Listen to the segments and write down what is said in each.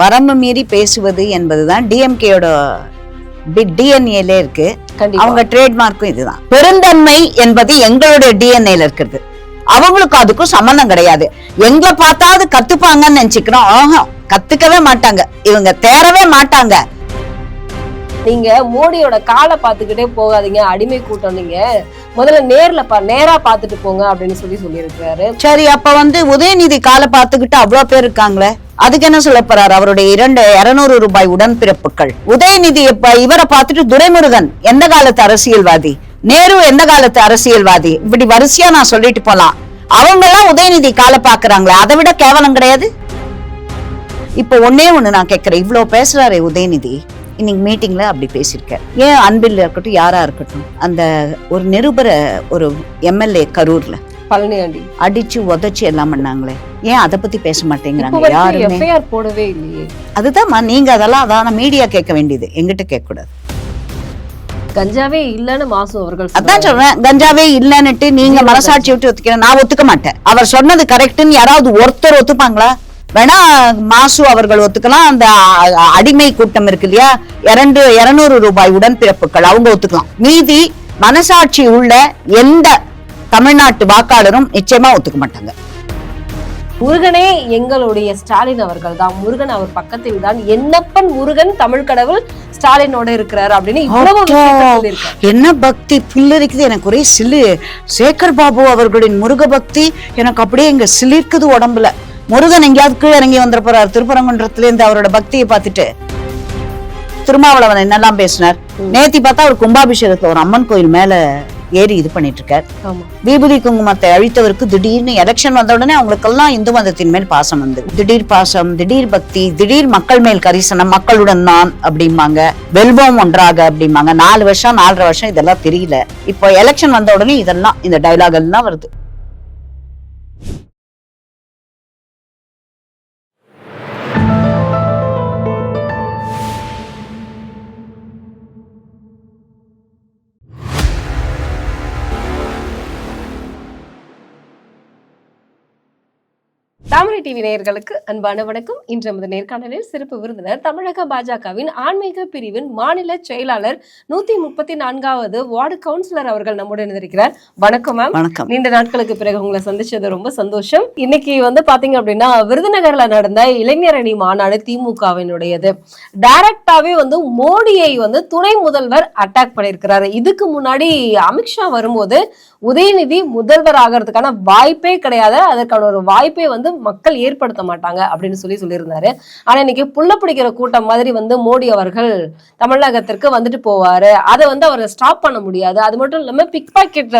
வரம்பு மீறி பேசுவது என்பதுதான் டிஎம்கேயோட டிஎன்ஏல இருக்கு. அவங்க ட்ரேட்மார்க்கும் இதுதான். பெருந்தன்மை என்பது எங்களுடைய டிஎன்ஏல இருக்கிறது. அவங்களுக்கு அதுக்கும் சம்பந்தம் கிடையாது. எங்களை பார்த்தாவது கத்துப்பாங்கன்னு நினைச்சுக்கிறோம். ஆஹா கத்துக்கவே மாட்டாங்க. இவங்க தேரவே மாட்டாங்க. நீங்க மோடியோட காலை பார்த்துக்கிட்டே போகாதீங்க. அடிமை கூட்டம் நீங்க. முதல்ல நேர்ல பா நேரா பார்த்துட்டு போங்க அப்படின்னு சொல்லி சொல்லியிருக்காரு சரி அப்ப வந்து உதயநிதி காலை பார்த்துக்கிட்டு அவ்வளவு பேர் இருக்காங்களே? அதுக்கு என்ன சொல்ல போறாரு? அவருடைய இரண்டு இருநூறு ரூபாய் உடன்பிறப்புகள். உதயநிதி இப்ப இவரை பார்த்துட்டு துரைமுருகன் எந்த காலத்து அரசியல்வாதி? நேரு எந்த காலத்து அரசியல்வாதி? இப்படி வரிசையா நான் சொல்லிட்டு போலாம். அவங்க எல்லாம் உதயநிதி காலை பாக்குறாங்களே அதை விட கேவலம் கிடையாது? இப்ப ஒன்னே ஒண்ணு நான் கேட்கிறேன். இவ்வளவு பேசுறாரு உதயநிதி. இன்னைக்கு மீட்டிங்ல அப்படி பேசியிருக்கார் ஏன் அன்பில் இருக்கட்டும் யாரா இருக்கட்டும் அந்த ஒரு நிருபர ஒரு எம்எல்ஏ கரூர்ல பழனியாண்டி. அடிச்சு உதைச்சு எல்லாம் பண்ணாங்களே. ஏன் அதை பத்தி பேச மாட்டேங்கிறாங்க? யாருமே? போடவே இல்லையே. அதுதான்மா நீங்க அதெல்லாம் அதான் மீடியா கேட்க வேண்டியது. எங்கிட்ட கேட்க கூடாது கஞ்சாவே இல்லன்னு மாசு அவர்கள் அதான். சொல்றேன் கஞ்சாவே இல்லன்னுட்டு நீங்க மனசாட்சி விட்டு ஒத்துக்கிறேன். நான் ஒத்துக்க மாட்டேன். அவர் சொன்னது கரெக்ட்னு யாராவது ஒருத்தர் ஒத்துப்பாங்களா? வேணா மாசு அவர்கள் ஒத்துக்கலாம். அந்த அடிமை கூட்டம் இருக்கு இல்லையா? இரண்டு இருநூறு ரூபாய் உடன்பிறப்புகள் அவங்க ஒத்துக்கலாம். மீதி மனசாட்சி உள்ள எந்த தமிழ்நாட்டு வாக்காளரும் நிச்சயமா ஒத்துக்க மாட்டாங்க. முருகனே எங்களுடைய ஸ்டாலின் அவர்கள் தான். முருகன் அவர் பக்கத்தில் தான். என்னப்பன் முருகன் தமிழ் கடவுள் ஸ்டாலினோட இருக்கிறாரு அப்படின்னு இவ்வளவு. என்ன பக்தி புல்லரிக்குது? எனக்கு ஒரே சிலு சேகர் பாபு அவர்களின் முருக பக்தி எனக்கு அப்படியே இங்க சிலிர்க்குது உடம்புல. முருகன் எங்கேயாவது கீழே இறங்கி வந்துட போறாரு. திருப்பரங்குன்றத்துல இருந்து அவரோட பக்தியை பார்த்துட்டு திருமாவளவன் என்னெல்லாம் பேசினார். நேத்தி பார்த்தா அவர் கும்பாபிஷேகத்துல ஒரு அம்மன் கோயில் மேல ஏறி இது பண்ணிட்டு இருக்கார் விபூதி குங்குமத்தை அழித்தவருக்கு திடீர்னு எலெக்ஷன் வந்த உடனே அவங்களுக்கெல்லாம் இந்து மதத்தின் மேல் பாசம் வந்து. திடீர் பாசம் திடீர் பக்தி திடீர் மக்கள் மேல் கரிசனம் மக்களுடன் நான் அப்படிம்பாங்க. வெல்வோம் ஒன்றாக அப்படிம்பாங்க. நாலு வருஷம் நாலரை வருஷம் இதெல்லாம் தெரியல. இப்போ எலெக்ஷன் வந்த உடனே இதெல்லாம் இந்த டைலாக் எல்லாம் வருது. தாமரை டிவி நேயர்களுக்கு அன்பான வணக்கம். இன்று நமது நேர்காணலில் சிறப்பு விருந்தினர் தமிழக பாஜகவின் ஆன்மீக பிரிவின் மாநில செயலாளர் நூத்தி முப்பத்தி நான்காவது வார்டு கவுன்சிலர் அவர்கள் நம்முடன் இருக்கிறார் வணக்கம் மேம். வணக்கம். நீண்ட நாட்களுக்கு பிறகு உங்களை சந்திச்சது ரொம்ப சந்தோஷம். இன்னைக்கு வந்து பாத்தீங்க அப்படின்னா விருதுநகர்ல நடந்த இளைஞர் அணி மாநாடு திமுகவினுடையது. டைரக்டாவே வந்து மோடியை வந்து துணை முதல்வர் அட்டாக் பண்ணியிருக்கிறாரு. இதுக்கு முன்னாடி அமித்ஷா வரும்போது உதயநிதி முதல்வர் ஆகிறதுக்கான வாய்ப்பே கிடையாது. அதற்கான ஒரு வாய்ப்பை வந்து மக்கள் ஏற்படுத்த மாட்டாங்க அப்படின்னு சொல்லி சொல்லியிருந்தாரு. ஆனா இன்னைக்கு புள்ள பிடிக்கிற கூட்டம் மாதிரி வந்து மோடி அவர்கள் தமிழகத்திற்கு வந்துட்டு போவாரு. அதை வந்து அவரை ஸ்டாப் பண்ண முடியாது. அது மட்டும் இல்லாம பிக் பாக்கெட்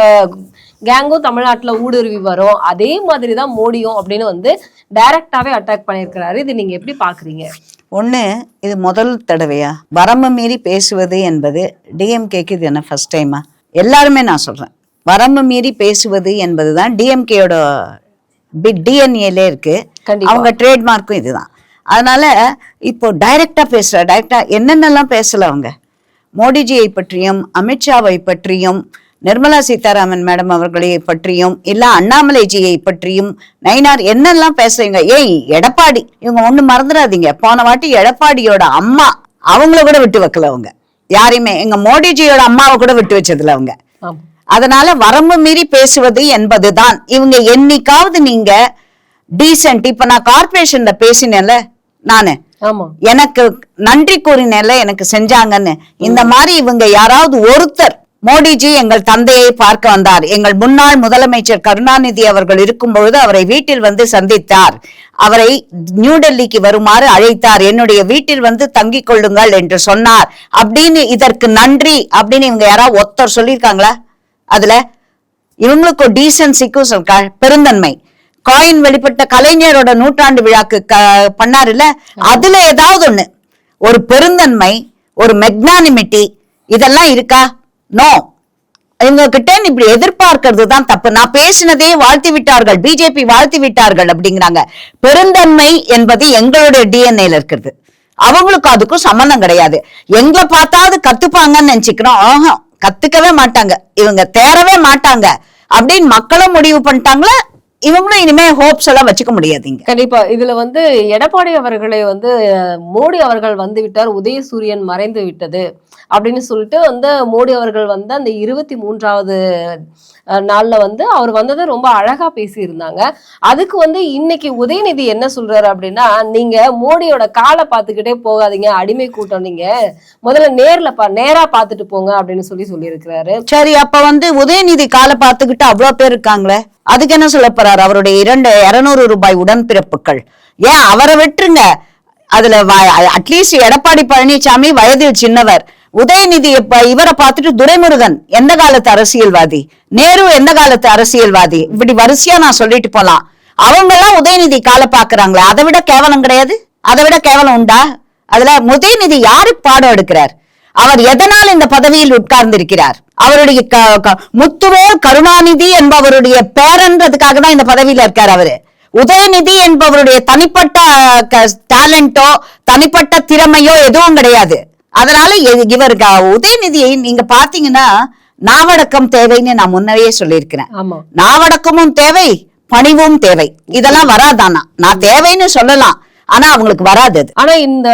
கேங்கும் தமிழ்நாட்டுல ஊடுருவி வரும். அதே மாதிரி தான் மோடியும் அப்படின்னு வந்து டைரக்டாவே அட்டாக் பண்ணியிருக்கிறாரு. இது நீங்க எப்படி பாக்குறீங்க? ஒண்ணு இது முதல் தடவையா? வரம்பு மீறி பேசுவது என்பது டிஎம்கேக்கு இது என்ன ஃபர்ஸ்ட் டைமா எல்லாருமே நான் சொல்றேன். வரம்பு மீறி பேசுவது என்பதுதான் டிஎம்கேயோட டிஎன்ஏல இருக்கு. அவங்க ட்ரேட்மார்க்கும் இதுதான். அதனால இப்போ டைரக்டா பேசுற டைரக்டா என்னென்னலாம் பேசல அவங்க? மோடிஜியை பற்றியும் அமித்ஷாவை பற்றியும் நிர்மலா சீதாராமன் மேடம் அவர்களை பற்றியும் இல்ல அண்ணாமலைஜியை பற்றியும் நயினார் என்னெல்லாம் பேசுறீங்க? ஏய் எடப்பாடி இவங்க ஒண்ணு மறந்துடாதீங்க. போன வாட்டி எடப்பாடியோட அம்மா அவங்கள கூட விட்டு வைக்கல அவங்க. யாரையுமே எங்க மோடிஜியோட அம்மாவை கூட விட்டு வச்சதுல அவங்க. அதனால வரம்பு மீறி பேசுவது என்பதுதான். இவங்க என்னைக்காவது நீங்க டீசென்ட் இப்ப நான் கார்பரேஷன்ல பேசினேன்ல நானு. எனக்கு நன்றி கூறினேன்ல எனக்கு செஞ்சாங்கன்னு. இந்த மாதிரி இவங்க யாராவது ஒருத்தர் மோடிஜி எங்கள் தந்தையை பார்க்க வந்தார். எங்கள் முன்னாள் முதலமைச்சர் கருணாநிதி அவர்கள் இருக்கும் பொழுது அவரை வீட்டில் வந்து சந்தித்தார். அவரை நியூ டெல்லிக்கு வருமாறு அழைத்தார். என்னுடைய வீட்டில் வந்து தங்கிக் கொள்ளுங்கள் என்று சொன்னார். அப்படின்னு இதற்கு நன்றி அப்படின்னு இவங்க யாராவது ஒருத்தர் சொல்லியிருக்காங்களா? அதுல இவங்களுக்கும் டீசன்சிக்கும் பெருந்தன்மை. காயின் வெளிப்பட்ட கலைஞரோட நூற்றாண்டு விழாக்கு க- பண்ணாருல்ல? அதுல ஏதாவது ஒண்ணு. ஒரு பெருந்தன்மை ஒரு மெக்னானிமிட்டி இதெல்லாம் இருக்கா? நோ இவங்க கிட்ட இப்படி எதிர்பார்க்கிறது தான் தப்பு. நான் பேசினதே வாழ்த்தி விட்டார்கள் பிஜேபி வாழ்த்தி விட்டார்கள் அப்படிங்கிறாங்க. பெருந்தன்மை என்பது எங்களுடைய டிஎன்ஏல இருக்கிறது. அவங்களுக்கு அதுக்கும் சம்பந்தம் கிடையாது. எங்களை பார்த்தாவது கத்துப்பாங்கன்னு நினைச்சுக்கிறோம். ஆஹா. கத்துக்கவே மாட்டாங்க. இவங்க தேரவே மாட்டாங்க. அப்படின்னு மக்களும் முடிவு பண்ணிட்டாங்களா? இவங்களும் இனிமே ஹோப்ஸ் எல்லாம் வச்சுக்க முடியாதுங்க. கண்டிப்பா. இதுல வந்து எடப்பாடி அவர்களை வந்து மோடி அவர்கள் வந்து விட்டார் உதயசூரியன் மறைந்து விட்டது அப்படின்னு சொல்லிட்டு வந்து மோடி அவர்கள் வந்து அந்த இருபத்தி மூன்றாவது நாள்ல வந்து அவர் வந்ததை ரொம்ப அழகா பேசியிருந்தாங்க. அதுக்கு வந்து இன்னைக்கு உதயநிதி என்ன சொல்றாரு அப்படின்னா நீங்க மோடியோட காலை பார்த்துக்கிட்டே போகாதீங்க அடிமை கூட்டம் நீங்க. முதல்ல நேர்ல பா நேரா பார்த்துட்டு போங்க அப்படின்னு சொல்லி சொல்லியிருக்கிறாரு. சரி அப்ப வந்து உதயநிதி காலை பார்த்துக்கிட்டு அவ்வளவு பேர் இருக்காங்களே? அதுக்கு என்ன சொல்ல போறாரு? அவருடைய இரண்டு இருநூறு ரூபாய் உடன்பிறப்புகள். ஏன்? அவரை விட்டுருங்க. அதுல அட்லீஸ்ட் எடப்பாடி பழனிசாமி வயதில் சின்னவர். உதயநிதி இவரை பார்த்துட்டு துரைமுருகன் எந்த காலத்து அரசியல்வாதி? நேரு எந்த காலத்து அரசியல்வாதி? இப்படி வரிசையா நான் சொல்லிட்டு போலாம். அவங்க எல்லாம் உதயநிதி காலை பாக்குறாங்களே அதை விட கேவலம் கிடையாது. அதை விட கேவலம் உண்டா? அதுல உதயநிதி யாருக்கு பாடம் எடுக்கிறார்? அவர் எதனால் இந்த பதவியில் உட்கார்ந்திருக்கிறார்? அவருடைய முத்துவேல் கருணாநிதி என்பவருடைய பேரன்றதுக்காக தான் இந்த பதவியில இருக்கார் அவரு. உதயநிதி என்பவருடைய தனிப்பட்ட டேலண்டோ தனிப்பட்ட திறமையோ எதுவும் கிடையாது. அதனால எ- இவர் க- உதயநிதியை நீங்க பாத்தீங்கன்னா நாவடக்கம் தேவைன்னு நான் முன்னவே சொல்லியிருக்கிறேன். நாவடக்கமும் தேவை பணிவும் தேவை. இதெல்லாம் வராதானா? நான் தேவைன்னு சொல்லலாம். ஆனா அவங்களுக்கு வராது அது. ஆனா இந்த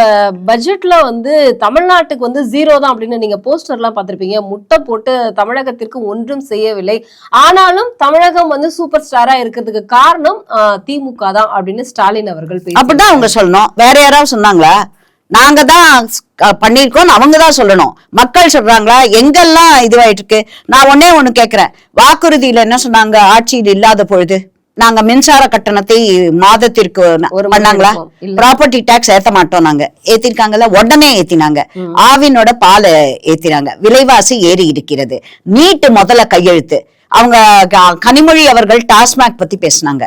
பட்ஜெட்ல வந்து தமிழ்நாட்டுக்கு வந்து ஜீரோ தான் அப்படின்னு நீங்க போஸ்டர் எல்லாம் பார்த்திருப்பீங்க. முட்டை போட்டு தமிழகத்திற்கு ஒன்றும் செய்யவில்லை. ஆனாலும் தமிழகம் வந்து சூப்பர் ஸ்டாரா இருக்கிறதுக்கு காரணம் திமுக தான் அப்படின்னு ஸ்டாலின் அவர்கள் அப்படிதான் அவங்க சொல்லணும். வேற யாராவது சொன்னாங்களா? நாங்க தான் ஸ்- பண்ணியிருக்கோம் அவங்க தான் சொல்லணும். மக்கள் சொல்றாங்களா? எங்கெல்லாம் இதுவாயிட்டு இருக்கு நான் ஒன்னே ஒண்ணு கேக்குறேன். வாக்குறுதியில என்ன சொன்னாங்க? ஆட்சியில் இல்லாத பொழுது? நாங்க மின்சார கட்டணத்தை மாதத்திற்கு பண்ணாங்களா. ப்ராப்பர்ட்டி டாக்ஸ் ஏத்த மாட்டோம் நாங்க. ஏத்திருக்காங்கல்ல உடனே ஏத்தினாங்க. ஆவினோட பாலை ஏத்தினாங்க. விலைவாசி ஏறி இருக்கிறது. நீட்டு முதல்ல கையெழுத்து. அவங்க கனிமொழி அவர்கள் டாஸ்மாக் பத்தி பேசினாங்க.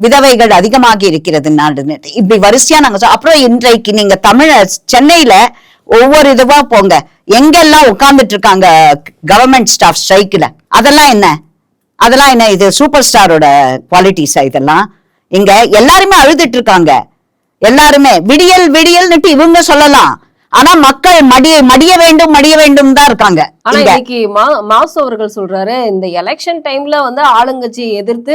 விதவைகள் அதிகமாகி இருக்கிறது நாடுன்னு இப்படி வரிசையா நாங்க அப்புறம் இன்றைக்கு நீங்க தமிழ சென்னையில ஒவ்வொரு இதுவா போங்க. எங்கெல்லாம் உட்கார்ந்துட்டு இருக்காங்க கவர்மெண்ட் ஸ்டாஃப் ஸ்ட்ரைக்ல அதெல்லாம் என்ன? அதெல்லாம் என்ன இது சூப்பர் ஸ்டாரோட குவாலிட்டிஸா இதெல்லாம்? இங்க எல்லாருமே அழுதுட்டு இருக்காங்க எல்லாருமே விடியல் விடியல்னுட்டு இவங்க சொல்லலாம். ஆனா மக்கள் மடிய மடிய வேண்டும் மடிய வேண்டும் தான் இருக்காங்க. ஆனா. இன்னைக்கு மாசு அவர்கள் சொல்றாரு இந்த எலெக்ஷன் டைம்ல வந்து ஆளுங்கட்சியை எதிர்த்து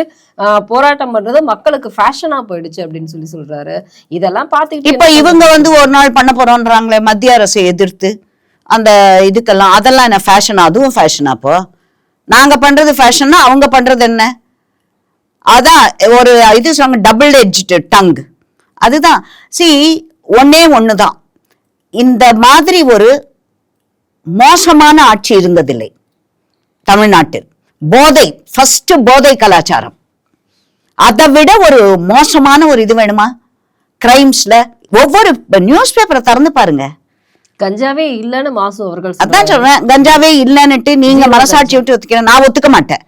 போராட்டம் பண்றது மக்களுக்கு ஃபேஷனா போயிடுச்சு அப்படின்னு சொல்லி சொல்றாரு. இதெல்லாம் பாத்துக்கிட்டு இப்ப இவங்க வந்து ஒரு நாள் பண்ண போறோன்றாங்களே மத்திய அரசை எதிர்த்து அந்த இதுக்கெல்லாம் அதெல்லாம் என்ன ஃபேஷன் அதுவும் ஃபேஷனா அப்போ நாங்க பண்றது ஃபேஷன்னா அவங்க பண்றது என்ன? அதான் ஒரு இது சொல்லுவாங்க டபுள் எட்ஜ் டங் அதுதான். சி ஒன்னே தான் இந்த மாதிரி ஒரு மோசமான ஆட்சி இருந்ததில்லை தமிழ்நாட்டில். போதை ஃபர்ஸ்ட் போதை கலாச்சாரம். அதை விட ஒரு மோசமான ஒரு இது வேணுமா? கிரைம்ஸ்ல ஒவ்வொரு நியூஸ் பேப்பரை திறந்து பாருங்க. கஞ்சாவே இல்லன்னு மாசு அவர்கள் அதான் சொல்றேன். கஞ்சாவே இல்லைன்னுட்டு நீங்க மனசாட்சி விட்டு ஒத்துக்கிற நான் ஒத்துக்க மாட்டேன்.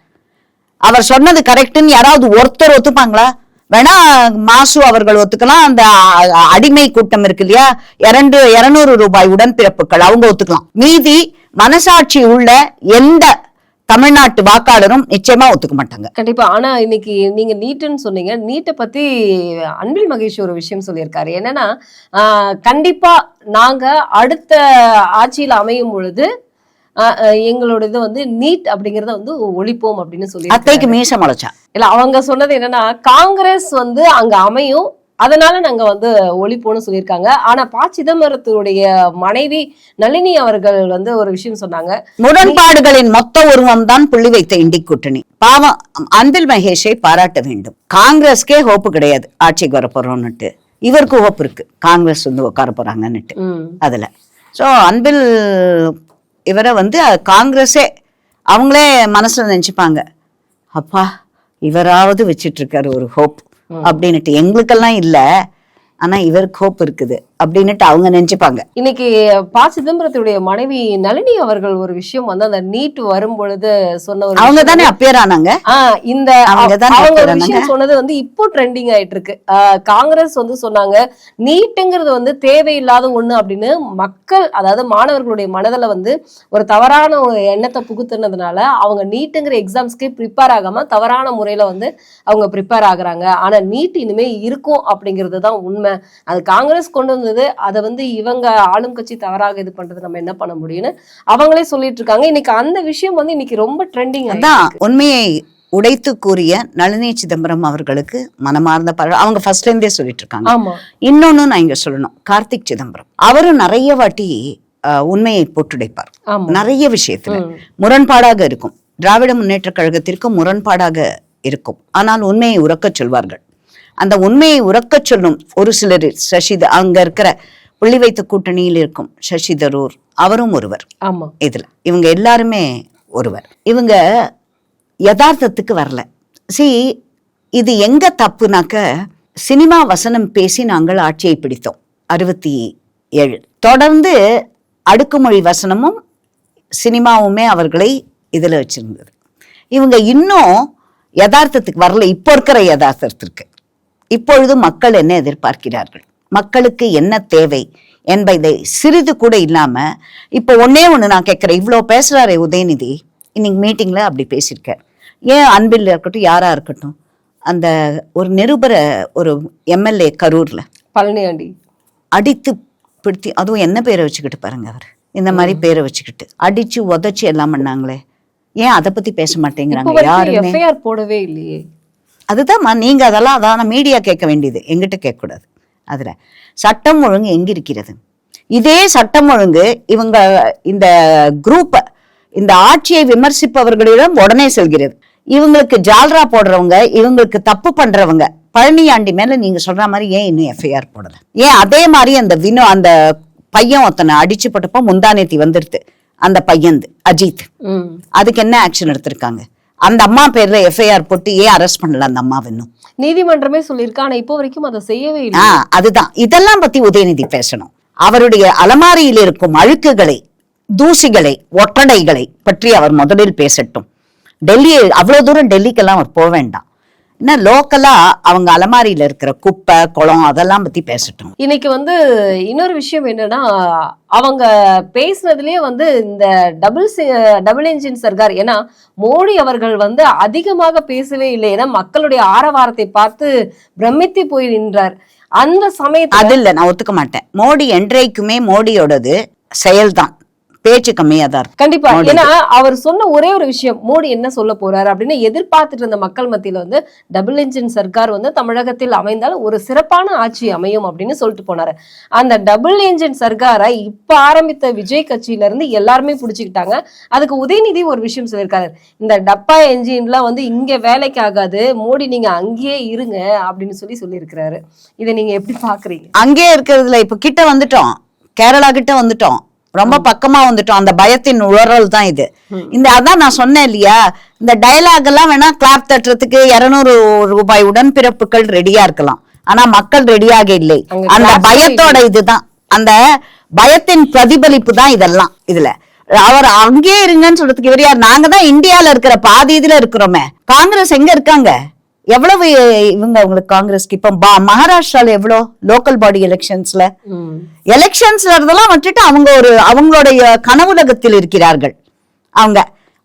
அவர் சொன்னது கரெக்ட்னு யாராவது ஒருத்தர் ஒத்துப்பாங்களா? வேணா மாசு அவர்கள் ஒத்துக்கலாம். அந்த அடிமை கூட்டம் இருக்கு இல்லையா? இரண்டு இருநூறு ரூபாய் உடன்பிறப்புகள் அவங்க ஒத்துக்கலாம். மீதி மனசாட்சி உள்ள எந்த தமிழ்நாட்டு வாக்காளரும் நிச்சயமா ஒத்துக்க மாட்டாங்க. கண்டிப்பா. ஆனா இன்னைக்கு நீங்க நீட்டுன்னு சொன்னீங்க. நீட்டை பத்தி அன்பில் மகேஷ் ஒரு விஷயம் சொல்லியிருக்காரு. என்னன்னா கண்டிப்பா நாங்க அடுத்த ஆட்சியில் அமையும் பொழுது எங்களோட இது வந்து நீட் அப்படிங்கறத வந்து ஒழிப்போம் அப்படின்னு சொல்லி அத்தைக்கு மீச முளைச்சா. இல்ல அவங்க சொன்னது என்னன்னா காங்கிரஸ் வந்து அங்க அமையும் அதனால நாங்க வந்து ஒழிப்போம்னு சொல்லியிருக்காங்க. ஆனா ப சிதம்பரத்துடைய மனைவி நளினி அவர்கள் வந்து ஒரு விஷயம் சொன்னாங்க. முரண்பாடுகளின் மொத்த உருவம் தான் புள்ளி வைத்த இண்டி கூட்டணி. பாவம் அன்பில் மகேஷை பாராட்ட வேண்டும். காங்கிரஸ்க்கே ஹோப்பு கிடையாது. ஆட்சிக்கு வர போறோம்னுட்டு இவருக்கு ஹோப் இருக்கு. காங்கிரஸ் வந்து உட்கார போறாங்கன்னுட்டு. அதுல. சோ அன்பில் இவரை வந்து காங்கிரஸே அவங்களே மனசுல நினைச்சுப்பாங்க. அப்பா இவராவது வச்சிட்டு இருக்காரு ஒரு ஹோப். அப்படின்னுட்டு. எங்களுக்கெல்லாம் இல்ல. ஆனா இவருக்கு ஹோப் இருக்குது. அப்படின்னுட்டு அவங்க நினைச்சுப்பாங்க. இன்னைக்கு ப. சிதம்பரத்துடைய மனைவி நளினி அவர்கள் ஒரு விஷயம் வந்து அந்த நீட் வரும் பொழுது சொன்ன ஒரு அவங்க தானே அப்பேர் ஆனாங்க இந்த அவங்க. விஷயம் சொன்னது வந்து இப்போ ட்ரெண்டிங் ஆயிட்டு இருக்கு காங்கிரஸ் வந்து சொன்னாங்க நீட்டுங்கிறது வந்து தேவையில்லாத ஒண்ணு அப்படின்னு மக்கள் அதாவது மாணவர்களுடைய மனதுல வந்து ஒரு தவறான ஒரு எண்ணத்தை புகுத்துனதுனால அவங்க நீட்டுங்கிற எக்ஸாம்ஸ்க்கே ப்ரிப்பேர் ஆகாம தவறான முறையில வந்து அவங்க ப்ரிப்பேர் ஆகுறாங்க. ஆனா நீட் இனிமே இருக்கும் அப்படிங்கிறது தான் உண்மை. அது காங்கிரஸ் கொண்டு வந்தது அதை வந்து இவங்க ஆளும் கட்சி தவறாக இது பண்றது நம்ம என்ன பண்ண முடியும்னு அவங்களே சொல்லிட்டு இருக்காங்க. இன்னைக்கு அந்த விஷயம் வந்து இன்னைக்கு ரொம்ப ட்ரெண்டிங் அதான் உண்மையை உடைத்து கூறிய நளினி சிதம்பரம் அவர்களுக்கு மனமார்ந்த பாராட்டு அவங்க ஃபர்ஸ்ட்ல இருந்தே சொல்லிட்டு இருக்காங்க. இன்னொன்னு நான் இங்க சொல்லணும். கார்த்திக் சிதம்பரம். அவரும் நிறைய வாட்டி உண்மையை போட்டுடைப்பார். நிறைய விஷயத்துல. முரண்பாடாக இருக்கும். திராவிட முன்னேற்ற கழகத்திற்கு முரண்பாடாக இருக்கும். ஆனால் உண்மையை உறக்கச் சொல்வார்கள். அந்த உண்மையை உறக்கச் சொல்லும் ஒரு சிலர் சசித அங்க இருக்கிற புள்ளி வைத்த கூட்டணியில் இருக்கும் சசி தரூர் அவரும் ஒருவர். ஆமா. இதுல இவங்க எல்லாருமே ஒருவர். இவங்க யதார்த்தத்துக்கு வரல. சி இது எங்க தப்புனாக்க சினிமா வசனம் பேசி நாங்கள் ஆட்சியை பிடித்தோம். அறுபத்தி ஏழு தொடர்ந்து அடுக்குமொழி வசனமும் சினிமாவுமே அவர்களை இதுல வச்சிருந்தது. இவங்க இன்னும் யதார்த்தத்துக்கு வரல. இப்போ இருக்கிற யதார்த்தத்திற்கு. இப்பொழுது மக்கள் என்ன எதிர்பார்க்கிறார்கள்? மக்களுக்கு என்ன தேவை என்பதை சிறிது கூட இல்லாம இப்போ ஒண்ணே ஒண்ணு நான் கேட்கிறேன் இவ்வளோ பேசுறாரே உதயநிதி. இன்னைக்கு மீட்டிங்ல அப்படி பேசியிருக்கார். ஏன் அன்பில் இருக்கட்டும் யாரா இருக்கட்டும் அந்த ஒரு நிருபர ஒரு எம்எல்ஏ கரூர்ல பழனியாண்டி அடித்து பிடித்தி அதுவும் என்ன பேரை வச்சுக்கிட்டு பாருங்க அவர்? இந்த மாதிரி பேரை வச்சுக்கிட்டு அடிச்சு உதைச்சு எல்லாம் பண்ணாங்களே. ஏன் அதை பத்தி பேச மாட்டேங்கிறாங்க? யாருமே போடவே இல்லையே. அதுதான்மா நீங்க அதெல்லாம் அதான மீடியா கேட்க வேண்டியது. எங்கிட்ட கேட்கக்கூடாது. அதுல சட்டம் ஒழுங்கு எங்க இருக்கிறது இதே சட்டம் ஒழுங்கு இவங்க இந்த குரூப்ப இந்த ஆட்சியை விமர்சிப்பவர்களிடம் உடனே செல்கிறது. இவங்களுக்கு ஜால்ரா போடுறவங்க இவங்களுக்கு தப்பு பண்றவங்க பழனியாண்டி மேல நீங்க சொல்ற மாதிரி ஏன் இன்னும் எஃப்ஐஆர் போடல? ஏன் அதே மாதிரி அந்த வினோ அந்த பையன் ஒருத்தனை அடிச்சு போட்டப்போ முந்தானேத்தி வந்துடுது அந்த பையன் அஜித். ம். அதுக்கு என்ன ஆக்ஷன் எடுத்திருக்காங்க? அந்த அம்மா பேர்ல எஃப்ஐஆர் போட்டு ஏன் அரெஸ்ட் பண்ணல அந்த அம்மாவை இன்னும் நீதிமன்றமே சொல்லியிருக்கு ஆனா இப்போ வரைக்கும் அதை செய்யவே இல்லை. அதுதான். இதெல்லாம் பத்தி உதயநிதி பேசணும். அவருடைய அலமாரியில் இருக்கும் அழுக்குகளை தூசிகளை ஒட்டடைகளை பற்றி அவர் முதலில் பேசட்டும். டெல்லி அவ்வளவு தூரம் டெல்லிக்கெல்லாம் அவர் போக வேண்டாம். என்ன லோக்கலா அவங்க அலமாரியில இருக்கிற குப்பை குளம் அதெல்லாம் பத்தி பேசட்டும். இன்னைக்கு வந்து இன்னொரு விஷயம் என்னன்னா அவங்க பேசுனதுலயே வந்து இந்த டபுள் டபுள் என்ஜின் சர்க்கார் ஏன்னா மோடி அவர்கள் வந்து அதிகமாக பேசவே இல்லை. ஏன்னா மக்களுடைய ஆரவாரத்தை பார்த்து பிரமித்து போய் நின்றார். அந்த சமயத்துல அது இல்ல நான் ஒத்துக்க மாட்டேன். மோடி என்றைக்குமே மோடியோடது செயல்தான். பேச்சு கம்மியா தான் கண்டிப்பா. ஏன்னா அவர் சொன்ன ஒரே ஒரு விஷயம் மோடி என்ன சொல்ல போறாரு அப்படின்னு எதிர்பார்த்துட்டு இருந்த மக்கள் மத்தியில வந்து டபுள் என்ஜின் சர்க்கார் வந்து தமிழகத்தில் அமைந்தால் ஒரு சிறப்பான ஆட்சி அமையும் அப்படின்னு சொல்லிட்டு போனாரு. அந்த டபுள் என்ஜின் சர்க்காரை இப்ப ஆரம்பித்த விஜய் கட்சியில இருந்து எல்லாருமே பிடிச்சுக்கிட்டாங்க. அதுக்கு உதயநிதி ஒரு விஷயம் சொல்லியிருக்காரு. இந்த டப்பா என்ஜின்லாம் வந்து இங்க வேலைக்கு ஆகாது மோடி நீங்க அங்கேயே இருங்க அப்படின்னு சொல்லி சொல்லியிருக்கிறாரு. இதை நீங்க எப்படி பாக்குறீங்க? அங்கே இருக்கிறதுல இப்ப கிட்ட வந்துட்டோம். கேரளா கிட்ட வந்துட்டோம். ரொம்ப பக்கமா வந்துட்டோம். அந்த பயத்தின் உளறல் தான் இது. இந்த அதான் நான் சொன்னேன் இல்லையா? இந்த டயலாக் எல்லாம் வேணா கிளாப் தட்டுறதுக்கு இருநூறு ரூபாய் உடன்பிறப்புகள் ரெடியா இருக்கலாம். ஆனா மக்கள் ரெடியாக இல்லை. அந்த பயத்தோட இதுதான். அந்த பயத்தின் பிரதிபலிப்பு தான் இதெல்லாம் இதுல. அவர் அங்கேயே இருங்கன்னு சொல்றதுக்கு இவர் யார்? நாங்க தான் இந்தியால இருக்கிற பாதி இதுல இருக்கிறோமே. காங்கிரஸ் எங்க இருக்காங்க? எவ்வளவு இவங்க உங்களுக்கு காங்கிரஸ்க்கு? இப்ப மகாராஷ்டிரால எவ்வளவு லோக்கல் பாடி எலெக்ஷன்ஸ்ல. எலெக்ஷன்ஸ்ல இருந்தெல்லாம் விட்டுட்டு அவங்க ஒரு அவங்களுடைய கனவுலகத்தில் இருக்கிறார்கள். அவங்க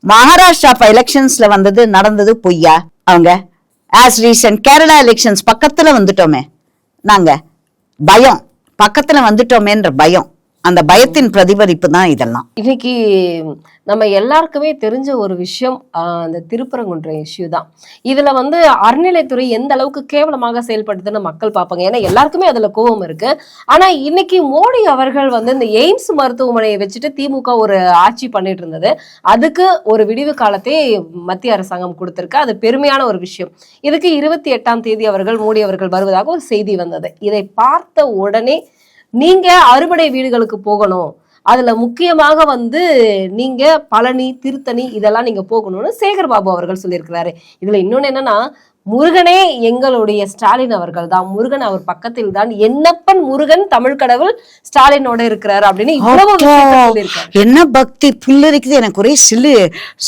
மகாராஷ்டிரா இப்ப எலெக்ஷன்ஸ்ல வந்தது நடந்தது பொய்யா? அவங்க ஆஸ் ரீசன்ட் கேரளா எலெக்ஷன்ஸ் பக்கத்துல வந்துட்டோமே. நாங்க பயம். பக்கத்துல வந்துட்டோமேன்ற பயம். அந்த பயத்தின் பிரதிபலிப்பு தான் இதெல்லாம். இன்னைக்கு நம்ம எல்லாருக்குமே தெரிஞ்ச ஒரு விஷயம் அந்த திருப்பரங்குன்றம் இஷ்யூ தான். இதுல வந்து அறநிலைத்துறை எந்த அளவுக்கு கேவலமாக செயல்படுதுன்னு மக்கள் பார்ப்பாங்க. ஏன்னா எல்லாருக்குமே அதுல கோபம் இருக்கு. ஆனா இன்னைக்கு மோடி அவர்கள் வந்து இந்த எய்ம்ஸ் மருத்துவமனையை வச்சுட்டு திமுக ஒரு ஆட்சி பண்ணிட்டு இருந்தது. அதுக்கு ஒரு விடிவு காலத்தை மத்திய அரசாங்கம் கொடுத்திருக்கு. அது பெருமையான ஒரு விஷயம். இதுக்கு இருபத்தி எட்டாம் தேதி அவர்கள் மோடி அவர்கள் வருவதாக ஒரு செய்தி வந்தது. இதை பார்த்த உடனே நீங்க அறுபடை வீடுகளுக்கு போகணும். அதுல முக்கியமாக வந்து நீங்க பழனி திருத்தணி இதெல்லாம் நீங்க போகணும்னு சேகர் பாபு அவர்கள் சொல்லியிருக்கிறாரு. இதுல இன்னொன்னு என்னன்னா முருகனே எங்களுடைய ஸ்டாலின் அவர்கள் தான். முருகன் அவர் பக்கத்தில் தான். என்னப்பன் முருகன் தமிழ் கடவுள் ஸ்டாலினோட இருக்கிறாரு அப்படின்னு இவ்வளவு என்ன பக்தி புல்லரிக்குது? எனக்கு ஒரே சிலு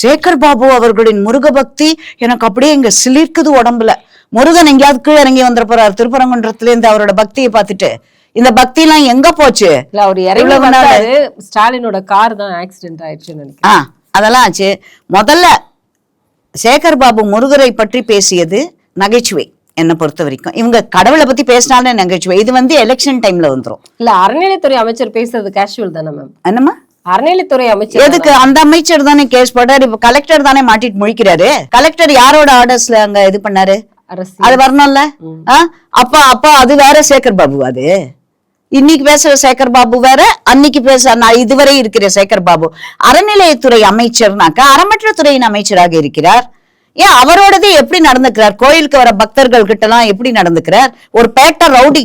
சேகர் பாபு அவர்களின் முருக பக்தி எனக்கு அப்படியே இங்க சிலிர்க்குது உடம்புல. முருகன் எங்கேயாவது கீழே இறங்கி வந்துட போறாரு. திருப்பரங்குன்றத்துல இருந்து அவரோட பக்தியை பார்த்துட்டு. இந்த பக்தி எல்லாம் எங்க போச்சு? இல்ல அவர் இறங்கி ஸ்டாலினோட கார் தான் ஆக்சிடென்ட் ஆயிடுச்சுன்னு நினைக்கிறேன். அதெல்லாம் ஆச்சு. முதல்ல சேகர் பாபு முருகரை பற்றி பேசியது நகைச்சுவை என்னை பொறுத்த வரைக்கும். இவங்க கடவுளை பத்தி பேசினாலே நகைச்சுவை. இது வந்து எலெக்ஷன் டைம்ல வந்துரும். இல்ல அறநிலைத்துறை அமைச்சர் பேசுறது கேஷுவல் தானே மேம் என்னம்மா? அறநிலைத்துறை அமைச்சர் எதுக்கு? அந்த அமைச்சர் தானே கேஸ் போட்டாரு. இப்ப கலெக்டர் தானே மாட்டிட்டு முழிக்கிறாரு. கலெக்டர் யாரோட ஆர்டர்ஸ்ல அங்க இது பண்ணாரு? அது வரணும்ல? அப்ப அப்ப அது வேற சேகர் பாபு அது. இன்னைக்கு பேசுற சேகர் பாபு வேற அன்னைக்கு பேச நான் இதுவரை இருக்கிற சேகர் பாபு. அறநிலையத்துறை அமைச்சர்னாக்கா அறமற்ற துறையின் அமைச்சராக இருக்கிறார். ஏன் அவரோடதே எப்படி நடந்துக்கிறார்? கோயிலுக்கு வர பக்தர்கள் கிட்ட எல்லாம் எப்படி நடந்துக்கிறார்? ஒரு பேட்ட ரவுடி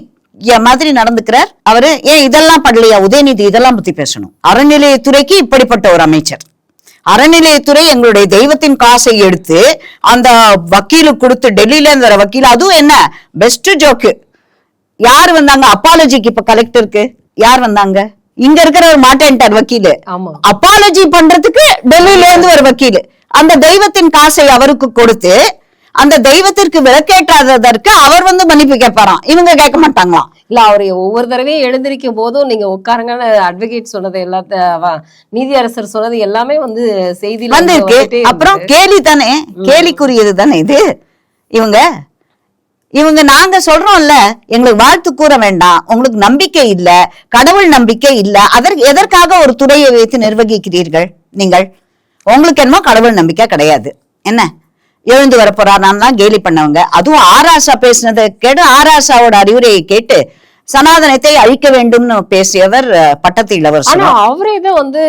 மாதிரி நடந்துக்கிறார். அவரு ஏன் இதெல்லாம் பண்ணலையா? உதயநிதி இதெல்லாம் பத்தி பேசணும். அறநிலையத்துறைக்கு இப்படிப்பட்ட ஒரு அமைச்சர். அறநிலையத்துறை எங்களுடைய தெய்வத்தின் காசை எடுத்து அந்த வக்கீலுக்கு கொடுத்து டெல்லியில இருந்த வக்கீல் அதுவும் என்ன? பெஸ்ட் ஜோக்கு யார் வந்தாங்க? அப்பாலஜிக்கு இப்ப கலெக்டருக்கு யார் வந்தாங்க? இங்க இருக்கிற ஒரு மாட்டேன்ட்டார் வக்கீலு. அப்பாலஜி பண்றதுக்கு டெல்லியில இருந்து ஒரு வக்கீல். அந்த தெய்வத்தின் காசை அவருக்கு கொடுத்து அந்த தெய்வத்திற்கு விளக்கேற்றாததற்கு அவர் வந்து மன்னிப்பு கேட்பாராம். இவங்க கேட்க மாட்டாங்களாம். இல்ல அவர் ஒவ்வொரு தடவையும் எழுந்திருக்கும் போதும் நீங்க உட்காருங்கன்னு அட்வொகேட் சொன்னது எல்லாத்த நீதியரசர் சொன்னது எல்லாமே வந்து வந்து வந்திருக்கு. அப்புறம். கேலி தானே? கேலிக்குரியது தானே இது? இவங்க இவங்க நாங்க சொல்றோம்ல எங்களுக்கு வாழ்த்து கூற வேண்டாம். உங்களுக்கு நம்பிக்கை இல்ல கடவுள் நம்பிக்கை இல்ல அதற்கு எதற்காக ஒரு துறையை வைத்து நிர்வகிக்கிறீர்கள்? நீங்கள் உங்களுக்கு என்னமோ கடவுள் நம்பிக்கை கிடையாது. என்ன? எழுந்து வர போறாரான்லாம் கேலி பண்ணவங்க. அதுவும் ஆராசா பேசினதை கேட்டு ஆராசாவோட அறிவுரையை கேட்டு சனாதனத்தை அழிக்க வேண்டும்னு பேசியவர் பட்டத்து இளவரசர். ஆனா அவரே தான் வந்து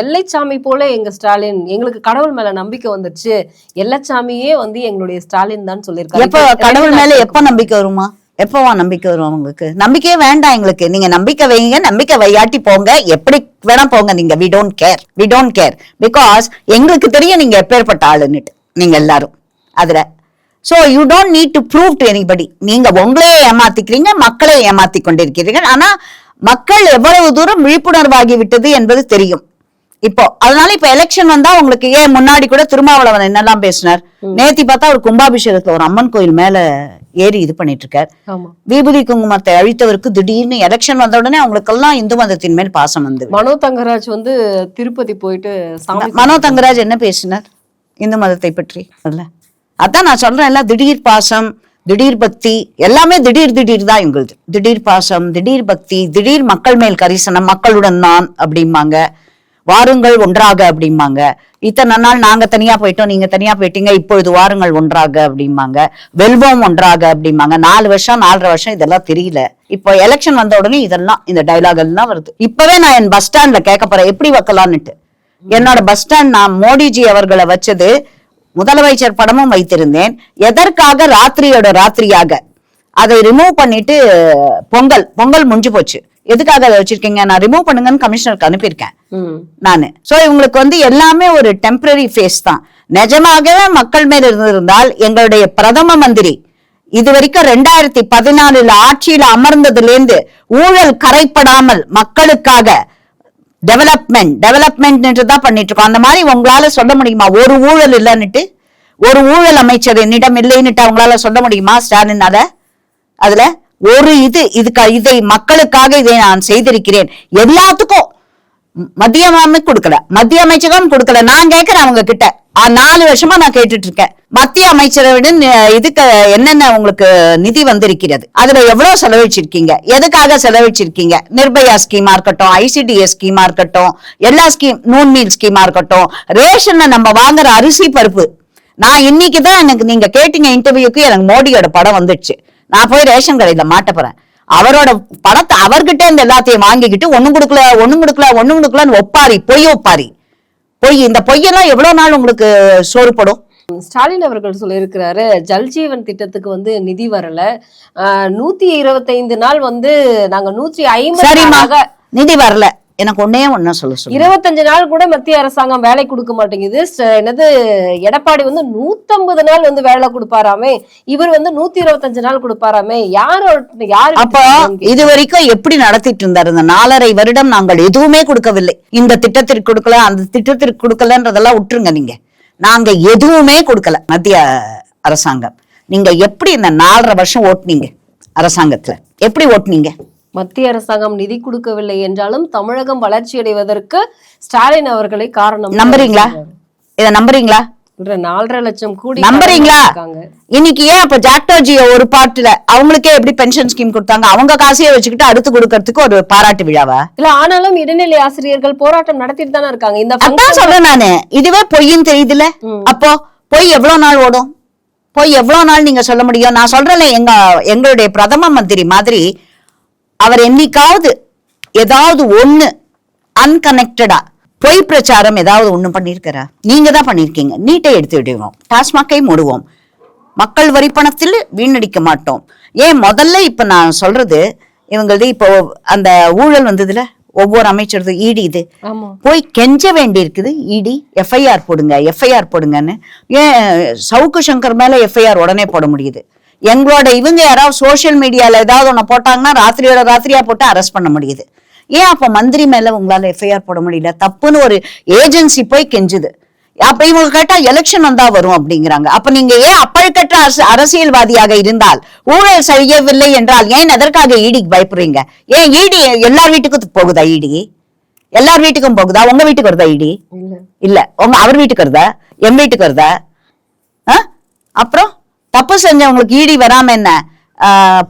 எல்லைச்சாமி போல எங்க ஸ்டாலின் எங்களுக்கு கடவுள் மேல நம்பிக்கை வந்துருச்சு. எல்லைச்சாமியே வந்து எங்களுடைய ஸ்டாலின் தான் சொல்லியிருக்காரு. எப்ப இப்ப கடவுள் மேல எப்ப நம்பிக்கை வருமா? எப்பவா நம்பிக்கை வரும் உங்களுக்கு நம்பிக்கையே வேண்டாம் எங்களுக்கு. நீங்க நம்பிக்கை வைங்க நம்பிக்கை வையாட்டி போங்க. எப்படி வேணா போங்க நீங்க. We don't care we don't care because எங்களுக்கு தெரியும் நீங்க எப்பேற்பட்ட ஆளுன்னுட்டு நீங்க எல்லாரும். அதுல so you don't need to prove to anybody நீங்க உங்களையே ஏமாத்திக்கிறீங்க மக்களை ஏமாத்தி கொண்டிருக்கிறீர்கள் ஆனா மக்கள் எவ்வளவு தூரம் விழிப்புணர்வாகி விட்டது என்பது தெரியும். இப்போ அதனால இப்ப எலெக்ஷன் வந்தா உங்களுக்கு ஏன் முன்னாடி கூட திருமாவளவன் என்னெல்லாம் பேசினார்? நேத்தி பார்த்தா ஒரு கும்பாபிஷேகத்துல ஒரு அம்மன் கோயில் மேல ஏறி இது பண்ணிட்டு இருக்கார் விபூதி குங்குமத்தை அழித்தவருக்கு திடீர்னு எலெக்ஷன் வந்த உடனே அவங்களுக்கெல்லாம் இந்து மதத்தின் மேல் பாசம் வந்து மனோ தங்கராஜ் வந்து திருப்பதி போயிட்டு மனோ தங்கராஜ் என்ன பேசினார்? இந்து மதத்தை பற்றி அல்ல அதான் நான் சொல்றேன்ல திடீர் பாசம் திடீர் பக்தி எல்லாமே திடீர் திடீர் தான் எங்களுது. திடீர் பாசம் திடீர் பக்தி திடீர் மக்கள் மேல் கரிசனம் மக்களுடன் நான் அப்படிம்பாங்க. வாருங்கள் ஒன்றாக அப்படிம்பாங்க. இத்தனை நாள் நாங்க தனியா போயிட்டோம் நீங்க தனியா போயிட்டீங்க இப்பொழுது வாருங்கள் ஒன்றாக அப்படிம்பாங்க. வெல்வோம் ஒன்றாக அப்படிம்பாங்க. நாலு வருஷம் நாலரை வருஷம் இதெல்லாம் தெரியல. இப்போ எலெக்ஷன் வந்த உடனே இதெல்லாம் இந்த டைலாக் எல்லாம் வருது. இப்பவே நான் என் பஸ் ஸ்டாண்ட்ல கேட்க போறேன் எப்படி வைக்கலான்னுட்டு என்னோட பஸ் ஸ்டாண்ட் நான் மோடிஜி அவர்களை வச்சது முதலமைச்சர் படமும் வைத்திருந்தேன். எதற்காக? ராத்திரியோட ராத்திரியாக. அதை ரிமூவ் பண்ணிட்டு பொங்கல் பொங்கல் முடிஞ்சு போச்சு. எதுக்காக அதை வச்சிருக்கீங்க? நான் ரிமூவ் பண்ணுங்கன்னு கமிஷனருக்கு அனுப்பியிருக்கேன். நானு. சோ இவங்களுக்கு வந்து எல்லாமே ஒரு டெம்பரரி ஃபேஸ் தான். நிஜமாகவே மக்கள் மேல் இருந்திருந்தால் எங்களுடைய பிரதம மந்திரி இது வரைக்கும் ரெண்டாயிரத்தி பதினாலுல ஆட்சியில அமர்ந்ததுல இருந்து ஊழல் கரைப்படாமல் மக்களுக்காக டெவலப்மெண்ட் டெவலப்மெண்ட் தான் பண்ணிட்டு இருக்கோம் அந்த மாதிரி உங்களால சொல்ல முடியுமா? ஒரு ஊழல் இல்லைன்னுட்டு? ஒரு ஊழல் அமைச்சர் என்னிடம் இல்லைன்னுட்டு அவங்களால சொல்ல முடியுமா ஸ்டாலினால அதுல ஒரு இது இதுக்கு இதை மக்களுக்காக இதை நான் செய்திருக்கிறேன். எல்லாத்துக்கும் மத்திய அமைப்பு கொடுக்கல. மத்திய அமைச்சகம் கொடுக்கல. நான் கேட்கிறேன் அவங்க கிட்ட நாலு வருஷமா நான் கேட்டுட்டு இருக்கேன் மத்திய அமைச்சரை இதுக்கு என்னென்ன உங்களுக்கு நிதி வந்திருக்கிறது? அதுல எவ்வளவு செலவழிச்சிருக்கீங்க? எதுக்காக செலவழிச்சிருக்கீங்க? நிர்பயா ஸ்கீமா இருக்கட்டும் ஐசிடிஎஸ் ஸ்கீமா இருக்கட்டும் எல்லா ஸ்கீம் நூன் மீல் ஸ்கீமா இருக்கட்டும் ரேஷன்ல நம்ம வாங்குற அரிசி பருப்பு. நான் இன்னைக்கு தான் எனக்கு நீங்க கேட்டீங்க இன்டர்வியூக்கு எனக்கு மோடியோட படம் வந்துடுச்சு. நான் போய் ரேஷன் கடையில மாட்ட போறேன். அவரோட படத்தை அவர்கிட்ட இந்த எல்லாத்தையும் வாங்கிக்கிட்டு ஒண்ணும் கொடுக்கல ஒண்ணும் கொடுக்கல ஒண்ணும் கொடுக்கலன்னு ஒப்பாரி பொய் ஒப்பாரி. பொய் இந்த பொய்யெல்லாம் எவ்வளவு நாள் உங்களுக்கு சோறுபடும்? ஸ்டாலின் அவர்கள் சொல்லியிருக்கிறாரு ஜல்ஜீவன் திட்டத்துக்கு வந்து நிதி வரல. நூத்தி இருபத்தைந்து நாள் வந்து நாங்க நூற்றி ஐம்பது நிதி வரல. எனக்கு ஒன்னே ஒண்ணு சொல்ல சொல்லு இருபத்தஞ்சு நாள் கூட மத்திய அரசாங்கம் வேலை கொடுக்க மாட்டேங்குது. என்னது எடப்பாடி வந்து நூத்தம்பது நாள் வந்து வேலை கொடுப்பாராமே. இவர் வந்து நூத்தி இருபத்தஞ்சு நாள் கொடுப்பாராமே. யாரு யாரு அப்போ இது வரைக்கும் எப்படி நடத்திட்டு இருந்தார்? இந்த நாலரை வருடம் நாங்கள் எதுவுமே கொடுக்கவில்லை. இந்த திட்டத்திற்கு கொடுக்கல அந்த திட்டத்திற்கு கொடுக்கலன்றதெல்லாம் விட்டுருங்க நீங்க. நாங்க எதுவுமே கொடுக்கல மத்திய அரசாங்கம். நீங்க எப்படி இந்த நாலரை வருஷம் ஓட்டுனீங்க அரசாங்கத்துல? எப்படி ஓட்டுனீங்க? மத்திய அரசாங்கம் நிதி கொடுக்கவில்லை என்றாலும் தமிழகம் வளர்ச்சி அடைவதற்கு ஸ்டாலின் அவர்களை காரணம் நம்புறீங்களா? இத நம்புறீங்களா? நாலரை லட்சம் கூடி நம்புறீங்களா? இன்னைக்கு ஏன் அப்ப ஜாக்டோஜிய ஒரு பாட்டுல அவங்களுக்கே எப்படி பென்ஷன் ஸ்கீம் கொடுத்தாங்க? அவங்க காசையே வச்சுக்கிட்டு அடுத்து கொடுக்கறதுக்கு ஒரு பாராட்டு விழாவா? இல்ல ஆனாலும் இடைநிலை ஆசிரியர்கள் போராட்டம் நடத்திட்டு தானே இருக்காங்க. இந்த அதான் சொல்றேன் நானு. இதுவே பொய்ன்னு தெரியுதுல. அப்போ பொய் எவ்வளவு நாள் ஓடும்? பொய் எவ்வளவு நாள் நீங்க சொல்ல முடியும்? நான் சொல்றேன்ல எங்க எங்களுடைய பிரதம மந்திரி மாதிரி அவர் என்னைக்காவது ஏதாவது ஒண்ணு அன்கனெக்டடா பொய் பிரச்சாரம் ஏதாவது ஒண்ணு பண்ணிருக்கிறா நீங்க தான் பண்ணிருக்கீங்க நீட்டை எடுத்து விடுவோம். டாஸ்மாக்கை மூடுவோம். மக்கள் வரி பணத்தில் வீணடிக்க மாட்டோம். ஏன் முதல்ல இப்ப நான் சொல்றது இவங்களது இப்போ அந்த ஊழல் வந்ததுல ஒவ்வொரு அமைச்சரது ஈடி இது. போய் கெஞ்ச வேண்டியிருக்குது இடி. எஃப்ஐஆர் போடுங்க எஃப்ஐஆர் போடுங்கன்னு. ஏன் சவுக்கு சங்கர் மேல எஃப்ஐஆர் உடனே போட முடியுது. எங்களோட இவங்க யாராவது சோஷியல் மீடியால ஏதாவது ஒண்ணு போட்டாங்கன்னா ராத்திரியோட ராத்திரியா போட்டு அரெஸ்ட் பண்ண முடியுது. ஏன் அப்ப மந்திரி மேல உங்களால எஃப்ஐஆர் போட முடியல? தப்புன்னு ஒரு ஏஜென்சி போய் கெஞ்சுது. அப்ப இவங்க கேட்டா எலெக்ஷன் வந்தா வரும் அப்படிங்கிறாங்க. அப்ப நீங்க ஏன் அப்பழுக்கற்ற அரசு அரசியல்வாதியாக இருந்தால் ஊழல் செய்யவில்லை என்றால் ஏன் எதற்காக ஈடிக்கு பயப்படுறீங்க? ஏன் ஈடி எல்லார் வீட்டுக்கும் போகுதா ஈடி எல்லார் வீட்டுக்கும் போகுதா? உங்க வீட்டுக்கு வருதா இடி இல்ல. உங்க அவர் வீட்டுக்கு வருதா? என் வீட்டுக்கு வருதா? அப்புறம்? தப்பு செஞ்சவங்களுக்கு ஈடி வராம என்ன?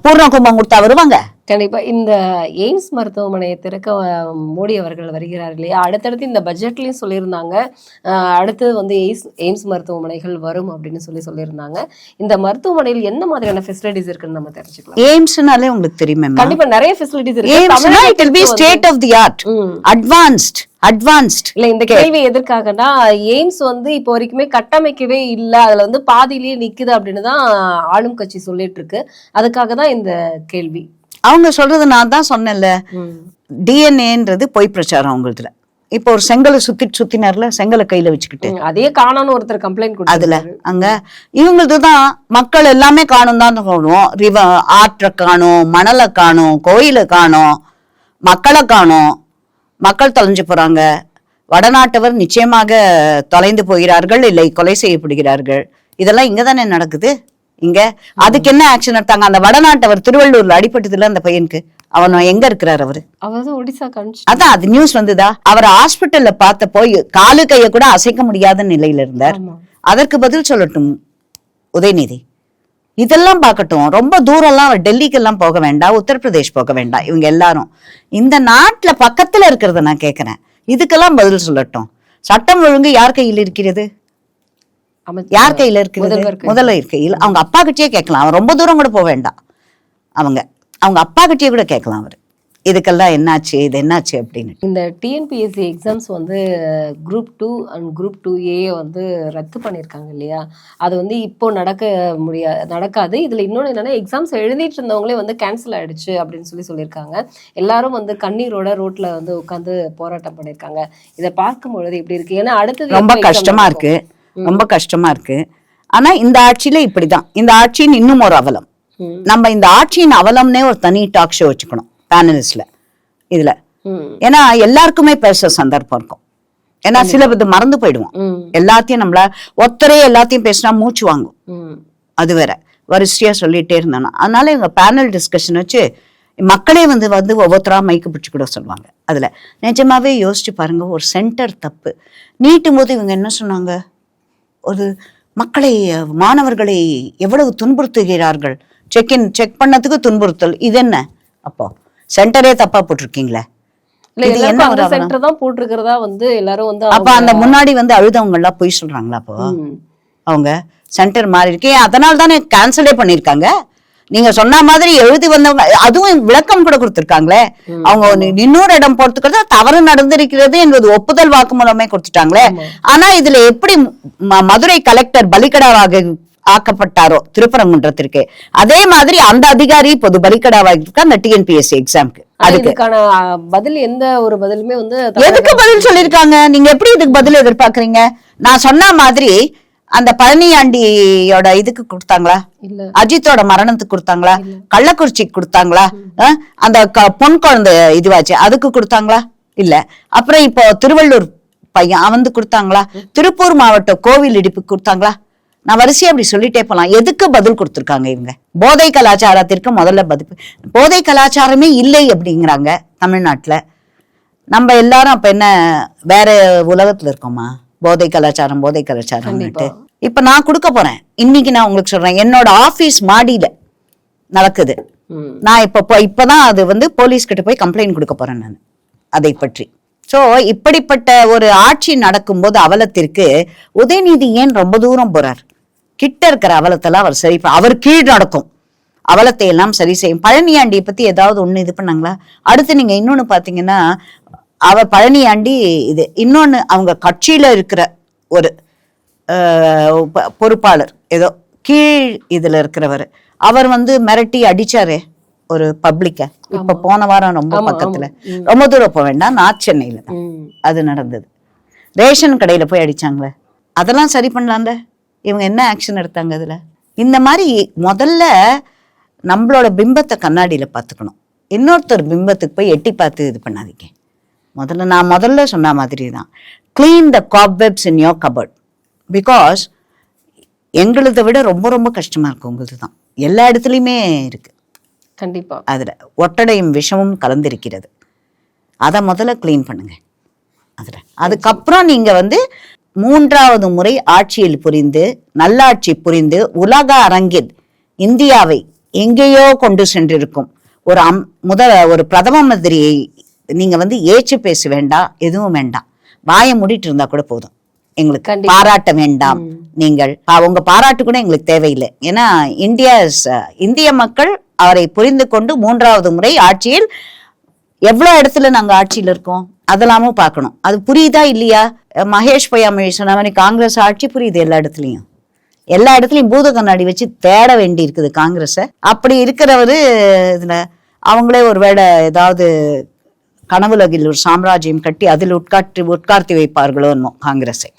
பூர்ண கும்பம் கொடுத்தா வருவாங்க. கண்டிப்பா. இந்த எய்ம்ஸ் மருத்துவமனையை திறக்க மோடி அவர்கள் வருகிறார் இல்லையா? அடுத்தடுத்து இந்த பட்ஜெட்லயும் சொல்லியிருந்தாங்க. அஹ், அடுத்து வந்து எய்ம்ஸ் எய்ம்ஸ் மருத்துவமனைகள் வரும் அப்படின்னு சொல்லி சொல்லியிருந்தாங்க. இந்த மருத்துவமனையில் என்ன மாதிரியான ஃபெசிலிட்டிஸ் இருக்குன்னு நம்ம தெரிஞ்சுக்கலாம். எய்ம்ஸ்னாலே உங்களுக்கு தெரியுமே கண்டிப்பா நிறைய ஃபெசிலிட்டிஸ் இருக்கு. It will be state of the art. Advanced advanced இல்ல இந்த கேள்வி எதற்காகனா எய்ம்ஸ் வந்து இப்போ வரைக்குமே கட்டமைக்கவே இல்ல. அதுல வந்து பாதியிலேயே நிக்குது அப்படின்னு தான் ஆளும் கட்சி சொல்லிட்டு இருக்கு. அதுக்காக தான் இந்த கேள்வி. அவங்க சொல்றது நான் தான் சொன்னேன்ல. டிஎன்ஏன்றது பொய் பிரச்சாரம் அவங்களுதுல. இப்போ ஒரு செங்கலை சுத்தி சுத்தினார்ல செங்கலை கையில வச்சுக்கிட்டு. அதே காணோன்னு ஒருத்தர் கம்ப்ளைண்ட் அதுல அங்க. இவங்களது தான் மக்கள் எல்லாமே காணும் தான் சொல்லுவோம் ரிவ ஆற்றை காணும் மணலை காணும் கோயிலை காணும் மக்களை காணும். மக்கள் தொலைஞ்சு போறாங்க. வடநாட்டவர் நிச்சயமாக தொலைந்து போகிறார்கள் இல்லை கொலை செய்யப்படுகிறார்கள். இதெல்லாம் இங்க தானே நடக்குது? இங்க? அதுக்கு என்ன ஆக்ஷன் எடுத்தாங்க? அந்த வடநாட்டவர் திருவள்ளூர்ல அடிபட்டதுல அந்த பையனுக்கு. அவன் எங்க இருக்கிறார் அவரு? அதான் அது நியூஸ் வந்துதா? அவர் ஹாஸ்பிட்டல்ல பார்த்தப்போ காலு கைய கூட அசைக்க முடியாத நிலையில இருந்தார். அதற்கு பதில் சொல்லட்டும் உதயநிதி. இதெல்லாம் பார்க்கட்டும் ரொம்ப தூரம்லாம் டெல்லிக்கெல்லாம் போக வேண்டாம் உத்தரப்பிரதேஷ் போக வேண்டாம் இவங்க எல்லாரும். இந்த நாட்டுல பக்கத்துல இருக்கிறத நான் கேட்கிறேன் இதுக்கெல்லாம் பதில் சொல்லட்டும். சட்டம் ஒழுங்கு யார் கையில் இருக்கிறது? யார் கையில முதல்வர் கையில. முதல்ல இருக்கையில் அவங்க அப்பா கிட்டயே கேட்கலாம். அவன் ரொம்ப தூரம் கூட போக வேண்டாம். அவங்க அவங்க அப்பா கிட்டயே கூட கேட்கலாம் அவர். இதுக்கெல்லாம் என்னாச்சு? இது என்னாச்சு அப்படின்னு. இந்த டிஎன்பிஎஸ்சி எக்ஸாம்ஸ் வந்து group two and group two A வந்து ரத்து பண்ணியிருக்காங்க இல்லையா? அது வந்து இப்போ நடக்க முடியாது நடக்காது. இதில் இன்னொன்று என்னன்னா எக்ஸாம்ஸ் எழுதிட்டு இருந்தவங்களே வந்து கேன்சல் ஆயிடுச்சு அப்படின்னு சொல்லி சொல்லியிருக்காங்க. எல்லாரும் வந்து கண்ணீரோட ரோட்ல வந்து உட்காந்து போராட்டம் பண்ணியிருக்காங்க. இதை பார்க்கும் பொழுது எப்படி இருக்கு. ஏன்னா அடுத்தது ரொம்ப எப்போ exam கஷ்டமா நடக்கும்? இருக்கு. ரொம்ப கஷ்டமா இருக்கு. ஆனா இந்த ஆட்சியில இப்படிதான். இந்த ஆட்சியின் இன்னும் ஒரு அவலம். நம்ம இந்த ஆட்சியின் அவலம்னே ஒரு தனி டாக் ஷோ வச்சுக்கணும் பேனலிஸ்ட்ல இதுல. ஏன்னா எல்லாருக்குமே பேச சந்தர்ப்பம் இருக்கும். ஏன்னா சில இது மறந்து போயிடுவோம். எல்லாத்தையும் நம்மள ஒத்தரே எல்லாத்தையும் பேசினா மூச்சு வாங்கும். அது வேற. வரிசையா சொல்லிட்டே இருந்தானா. அதனால இவங்க பேனல் டிஸ்கஷன் வச்சு மக்களே வந்து வந்து ஒவ்வொருத்தரா மைக்கு பிடிச்சி கூட சொல்லுவாங்க. அதுல நிஜமாவே யோசிச்சு பாருங்க ஒரு சென்டர் தப்பு. நீட்டும் போது இவங்க என்ன சொன்னாங்க? ஒரு மக்களை மாணவர்களை எவ்வளவு துன்புறுத்துகிறார்கள்? செக் இன் செக் பண்ணதுக்கு துன்புறுத்தல் இது என்ன? அப்போ சென்டரே தப்பா போட்டிருக்கீங்களே? சென்டர் தான் போட்டிருக்கிறதா வந்து எல்லாரும் வந்து அப்ப அந்த முன்னாடி வந்து அழுதவங்க எல்லாம் பொய் சொல்றாங்களா அப்போ. அவங்க சென்டர் மாறி இருக்கு. அதனால தானே கேன்சலே பண்ணிருக்காங்க நீங்க சொன்ன மாதிரி எழுதி வந்தவங்க அதுவும் விளக்கம் கூட கொடுத்திருக்காங்களே. அவங்க இன்னொரு இடம் போறதுக்கு தவறு நடந்திருக்கிறது என்பது ஒப்புதல் வாக்குமூலமே கொடுத்துட்டாங்களே. ஆனா இதுல எப்படி மதுரை கலெக்டர் பலிகடாவாக ஆக்கப்பட்டாரோ திருப்பரங்குன்றத்திற்கு. அதே மாதிரி அந்த அதிகாரி இப்போது பலிகடாவாக இருக்கு அந்த டிஎன்பிஎஸ்சி எக்ஸாம்க்கு ஆனா அதுக்கு. இதுக்கான அ, பதில் எந்த ஒரு பதிலுமே வந்து எதுக்கு பதில் சொல்லிருக்காங்க நீங்க எப்படி இதுக்கு பதில் எதிர்பார்க்கறீங்க? நான் சொன்ன மாதிரி அந்த பழனியாண்டியோட இதுக்கு கொடுத்தாங்களா? இல்ல. அஜித்தோட மரணத்துக்கு கொடுத்தாங்களா? கள்ளக்குறிச்சிக்கு கொடுத்தாங்களா? அந்த பொன் குழந்தை இதுவாச்சு. அதுக்கு கொடுத்தாங்களா? இல்ல. அப்புறம் இப்போ திருவள்ளூர் பையன் அவந்து கொடுத்தாங்களா? திருப்பூர் மாவட்ட கோவில் இடிப்புக்கு கொடுத்தாங்களா? நான் வரிசையா அப்படி சொல்லிட்டே போலாம். எதுக்கு பதில் கொடுத்திருக்காங்க இவங்க? போதை கலாச்சாரத்திற்கு முதல்ல பதில் போதை கலாச்சாரமே இல்லை அப்படிங்கிறாங்க தமிழ்நாட்டுல. நம்ம எல்லாரும் அப்ப என்ன வேற உலகத்துல இருக்கோமா? போதை கலாச்சாரம் போதை கலாச்சாரம்னுட்டு இப்ப நான் கொடுக்க போறேன். இன்னைக்கு நான் உங்களுக்கு சொல்றேன். என்னோட ஆபீஸ் மாடியில நடக்குது. நான் இப்ப இப்பதான் அது வந்து போலீஸ் கிட்ட போய் கம்ப்ளைண்ட் கொடுக்க போறேன் நான். அதை பற்றி. சோ இப்படிப்பட்ட ஒரு ஆட்சி நடக்கும்போது அவலத்திற்கு உதயநிதி ஏன் ரொம்ப தூரம் போறார்? கிட்ட இருக்கிற அவலத்தெல்லாம் அவர் சரி அவர் கீழ் நடக்கும். அவலத்தை எல்லாம் சரி செய்யும். பழனியாண்டியை பத்தி ஏதாவது ஒண்ணு இது பண்ணாங்களா? அடுத்து நீங்க இன்னொன்னு பாத்தீங்கன்னா அவர் பழனியாண்டி இது. இன்னொன்னு அவங்க கட்சியில இருக்கிற ஒரு பொறுப்பாளர். ஏதோ கீழ் இதுல இருக்கிறவர். அவர் வந்து மிரட்டி அடிச்சாரே ஒரு பப்ளிக்க இப்ப போன வாரம் ரொம்ப பக்கத்துல. ரொம்ப தூரம் போக வேண்டாம். நார்த் சென்னையில. அது நடந்தது. ரேஷன் கடையில போய் அடிச்சாங்களே. அதெல்லாம் சரி பண்ணலாம்ல? இவங்க என்ன ஆக்ஷன் எடுத்தாங்க அதுல? இந்த மாதிரி முதல்ல நம்மளோட பிம்பத்தை கண்ணாடியில பார்த்துக்கணும். இன்னொருத்தர் பிம்பத்துக்கு போய் எட்டி பார்த்து இது பண்ணாதீங்க. முதல்ல நான் முதல்ல சொன்ன மாதிரி தான் clean the cobwebs in your cupboard because எங்களுதை விட ரொம்ப ரொம்ப கஷ்டமா இருக்கும் உங்களுது தான் எல்லா இடத்துலையுமே இருக்கு. கண்டிப்பா. அதுல ஒட்டடையும் விஷமும் கலந்திருக்கிறது. அதை முதல்ல க்ளீன் பண்ணுங்க. அதுல. அதுக்கப்புறம் நீங்க வந்து மூன்றாவது முறை ஆட்சியில் புரிந்து நல்லாட்சி புரிந்து உலக அரங்கில் இந்தியாவை எங்கேயோ கொண்டு சென்றிருக்கும் ஒரு அம் முத ஒரு பிரதம மந்திரியை நீங்க வந்து ஏச்சு பேச வேண்டாம் எதுவும் வேண்டாம் வாயை மூடிட்டு இருந்தா கூட போதும். எங்களுக்கு. பாராட்ட வேண்டாம். நீங்கள் உங்க பாராட்டு கூட எங்களுக்கு தேவையில்லை. ஏன்னா இந்தியா இந்திய மக்கள் அவரை புரிந்து கொண்டு மூன்றாவது முறை ஆட்சியில் எவ்வளவு இடத்துல நாங்க ஆட்சியில இருக்கோம் அதெல்லாமும் பார்க்கணும். அது புரியுதா இல்லையா? மகேஷ் பொய்யாமொழி சொன்ன மாதிரி காங்கிரஸ் ஆட்சி புரியுது எல்லா இடத்துலயும். எல்லா இடத்துலயும் பூத கண்ணாடி வச்சு தேட வேண்டி இருக்குது காங்கிரஸ. அப்படி இருக்கிறவரு இதுல அவங்களே ஒருவேளை ஏதாவது கனவுலகில் ஒரு சாம்ராஜ்யம் கட்டி அதில் உட்காட்டி உட்கார்த்தி வைப்பார்களோ காங்கிரஸை.